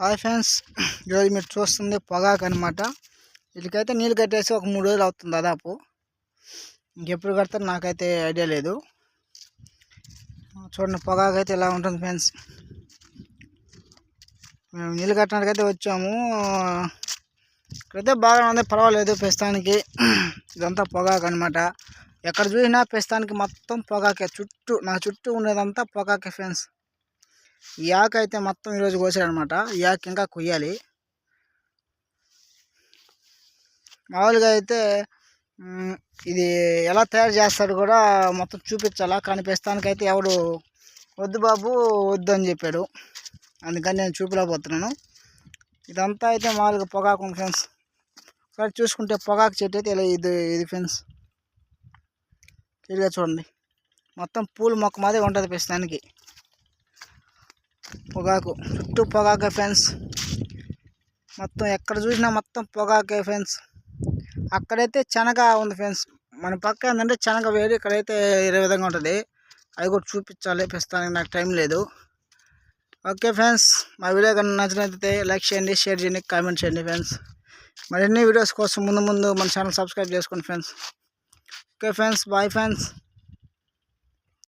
Hi friends ఈరోజు మీరు చూస్తుంది పొగాకు అనమాట వీటికైతే నీళ్ళు కట్టేసి ఒక మూడు రోజులు అవుతుంది దాదాపు. ఇంకెప్పుడు కడతారు నాకైతే ఐడియా లేదు. చూడండి పొగాకు అయితే ఇలా ఉంటుంది ఫ్రెండ్స్. మేము నీళ్ళు కట్టడానికైతే వచ్చాము. ఇక్కడైతే బాగా ఉంది పర్వాలేదు ప్రస్తుతానికి. ఇదంతా పొగాకు అనమాట ఎక్కడ చూసినా ప్రస్తుతానికి మొత్తం పొగాకే చుట్టూ నా చుట్టూ ఉండేదంతా పొగాకే ఫ్రెండ్స్. ఈ ఆకు అయితే మొత్తం ఈరోజు కోసాడనమాట. ఈ ఆకు ఇంకా కొయ్యాలి. మామూలుగా అయితే ఇది ఎలా తయారు చేస్తాడు కూడా మొత్తం చూపించాలా కానీ ప్రస్తుతానికైతే ఎవడు వద్దు బాబు వద్దు అని చెప్పాడు. అందుకని నేను చూపలేకపోతున్నాను. ఇదంతా అయితే మామూలుగా పొగాకు ఫ్రెండ్స్. ఒకసారి చూసుకుంటే పొగాకు చెట్టు అయితే ఇలా ఇది ఇది ఫ్రెండ్స్. క్లియర్గా చూడండి. మొత్తం పూల మొక్క మాదే ఉంటుంది ప్రస్తుతానికి. పొగాకు. చుట్టూ పొగాకే ఫ్రెండ్స్. మొత్తం ఎక్కడ చూసినా మొత్తం పొగాకే ఫ్రెండ్స్. అక్కడైతే శనగ ఉంది ఫ్రెండ్స్. మన పక్క ఏంటంటే శనగ వేరు ఇక్కడైతే వేరే విధంగా ఉంటుంది. అవి కూడా చూపించాలి ప్రస్తుతానికి నాకు టైం లేదు. ఓకే ఫ్రెండ్స్ మా వీడియో కన్నా నచ్చినట్లయితే లైక్ చేయండి షేర్ చేయండి కామెంట్ చేయండి ఫ్రెండ్స్. మరిన్ని వీడియోస్ కోసం ముందు ముందు మన ఛానల్ సబ్స్క్రైబ్ చేసుకోండి friends. Okay friends bye friends.